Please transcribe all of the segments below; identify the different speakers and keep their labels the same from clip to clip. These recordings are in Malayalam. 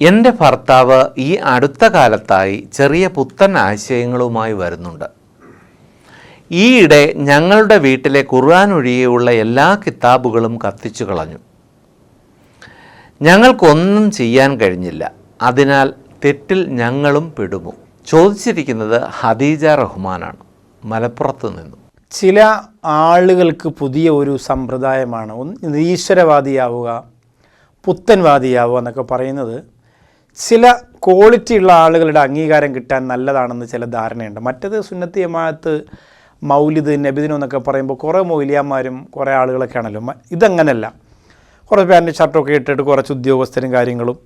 Speaker 1: എന്റെ ഭർത്താവ് ഈ അടുത്ത കാലത്തായി ചെറിയ പുത്തൻ ആശയങ്ങളുമായി വരുന്നുണ്ട്. ഈയിടെ ഞങ്ങളുടെ വീട്ടിലെ ഖുർആൻ ഒഴികെയുള്ള എല്ലാ കിതാബുകളും കത്തിച്ചു കളഞ്ഞു. ഞങ്ങൾക്കൊന്നും ചെയ്യാൻ കഴിഞ്ഞില്ല. അതിനാൽ തെറ്റിൽ ഞങ്ങളും പെടുമോ ചോദിച്ചിരിക്കുന്നത് ഹദീജ റഹ്മാനാണ്. മലപ്പുറത്ത് നിന്നും.
Speaker 2: ചില ആളുകൾക്ക് പുതിയ ഒരു സമ്പ്രദായമാണ്. ഒന്ന് നിരീശ്വരവാദിയാവുക പുത്തൻവാദിയാവുക എന്നൊക്കെ പറയുന്നത് ചില ക്വാളിറ്റി ഉള്ള ആളുകളുടെ അംഗീകാരം കിട്ടാൻ നല്ലതാണെന്ന് ചില ധാരണയുണ്ട്. മറ്റത് സുന്നത്തി ജമാഅത്ത് മൗലിദ് നബിദിനം എന്നൊക്കെ പറയുമ്പോൾ കുറേ മൗലിയാന്മാരും കുറേ ആളുകളൊക്കെ ആണല്ലോ. ഇതങ്ങനെയല്ല കുറേ പാന്റ് ഷർട്ടൊക്കെ ഇട്ടിട്ട് കുറച്ച് ഉദ്യോഗസ്ഥരും കാര്യങ്ങളും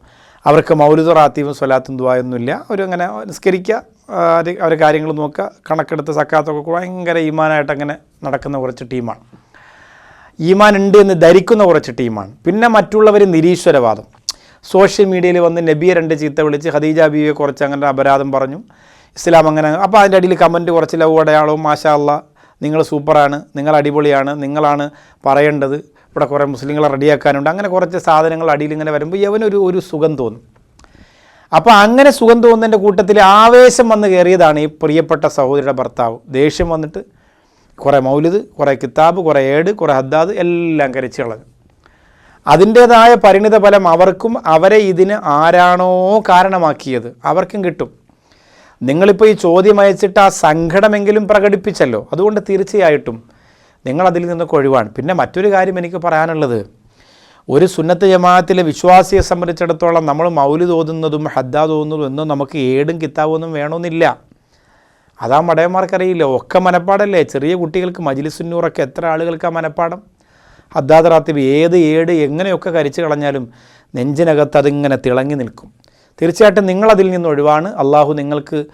Speaker 2: അവർക്ക് മൗലിദ് റാത്തീവും സ്വലാത്തും ദ്വായൊന്നുമില്ല അവരങ്ങനെ നിസ്കരിക്കുക അവരെ കാര്യങ്ങൾ നോക്കുക കണക്കെടുത്ത് സക്കാത്തൊക്കെ ഭയങ്കര ഈമാനായിട്ട് അങ്ങനെ നടക്കുന്ന കുറച്ച് ടീമാണ്. ഈമാൻ ഉണ്ട് എന്ന് ധരിക്കുന്ന കുറച്ച് ടീമാണ്. പിന്നെ മറ്റുള്ളവർ നിരീശ്വരവാദം. സോഷ്യൽ മീഡിയയിൽ വന്ന് നബിയെ രണ്ട് ചീത്ത വിളിച്ച് ഖദീജ ബീവിയെ കുറച്ച് അങ്ങനെ അപരാധം പറഞ്ഞു. ഇസ്ലാം അങ്ങനെ അപ്പോൾ അതിന്റെ അടിയിൽ കമന്റ് കുറച്ച് ലവ് അടയാളവും മാഷാ നിങ്ങൾ സൂപ്പറാണ് നിങ്ങൾ അടിപൊളിയാണ് നിങ്ങളാണ് പറയേണ്ടത്. ഇവിടെ കുറേ മുസ്ലിങ്ങളെ റെഡിയാക്കാനുണ്ട്. അങ്ങനെ കുറച്ച് സാധനങ്ങൾ അടിയിൽ ഇങ്ങനെ വരുമ്പോൾ യവനൊരു ഒരു സുഖം തോന്നും. അപ്പോൾ അങ്ങനെ സുഖം തോന്നുന്നതിന്റെ കൂട്ടത്തിൽ ആവേശം വന്ന് കയറിയതാണ് ഈ പ്രിയപ്പെട്ട സഹോദരിയുടെ ഭർത്താവ്. ദേഷ്യം വന്നിട്ട് കുറേ മൗലിദ് കുറേ കിതാബ് കുറേ ഏട് കുറേ ഹദ്ദാദ് എല്ലാം കരിച്ചു കളഞ്ഞു. അതിന്റേതായ പരിണിത ഫലം അവർക്കും അവരെ ഇതിന് ആരാണോ കാരണമാക്കിയത് അവർക്കും കിട്ടും. നിങ്ങളിപ്പോൾ ഈ ചോദ്യം അയച്ചിട്ട് ആ സങ്കടമെങ്കിലും പ്രകടിപ്പിച്ചല്ലോ. അതുകൊണ്ട് തീർച്ചയായിട്ടും നിങ്ങളതിൽ നിന്നൊക്കെ ഒഴിവാണ് പിന്നെ മറ്റൊരു കാര്യം എനിക്ക് പറയാനുള്ളത്. ഒരു സുന്നത്ത് ജമാഅത്തിലെ വിശ്വാസിയെ സംബന്ധിച്ചിടത്തോളം നമ്മൾ മൗലി തോന്നുന്നതും ഹദ്ദ തോന്നുന്നതും എന്നും നമുക്ക് ഏടും കിത്താവൊന്നും വേണമെന്നില്ല. അതാ മടയന്മാർക്കറിയില്ല? ഒക്കെ മനപ്പാടല്ലേ? ചെറിയ കുട്ടികൾക്ക് മജിലിസുന്നൂറൊക്കെ എത്ര ആളുകൾക്ക് ആ മനപ്പാടം? ഹദ്ദാദ് റാത്തിബ് ഏത് ഏട് എങ്ങനെയൊക്കെ കരിച്ചു കളഞ്ഞാലും നെഞ്ചിനകത്ത് അതിങ്ങനെ തിളങ്ങി നിൽക്കും. തീർച്ചയായിട്ടും നിങ്ങളതിൽ നിന്ന് ഒഴിവാണ്. അള്ളാഹു നിങ്ങൾക്ക്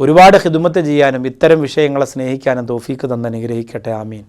Speaker 2: ഒരുപാട് ഹിദുമത്ത് ചെയ്യാനും ഇത്തരം വിഷയങ്ങളെ സ്നേഹിക്കാനും തോഫീക്ക് തന്നെ അനുഗ്രഹിക്കട്ടെ. ആമീൻ.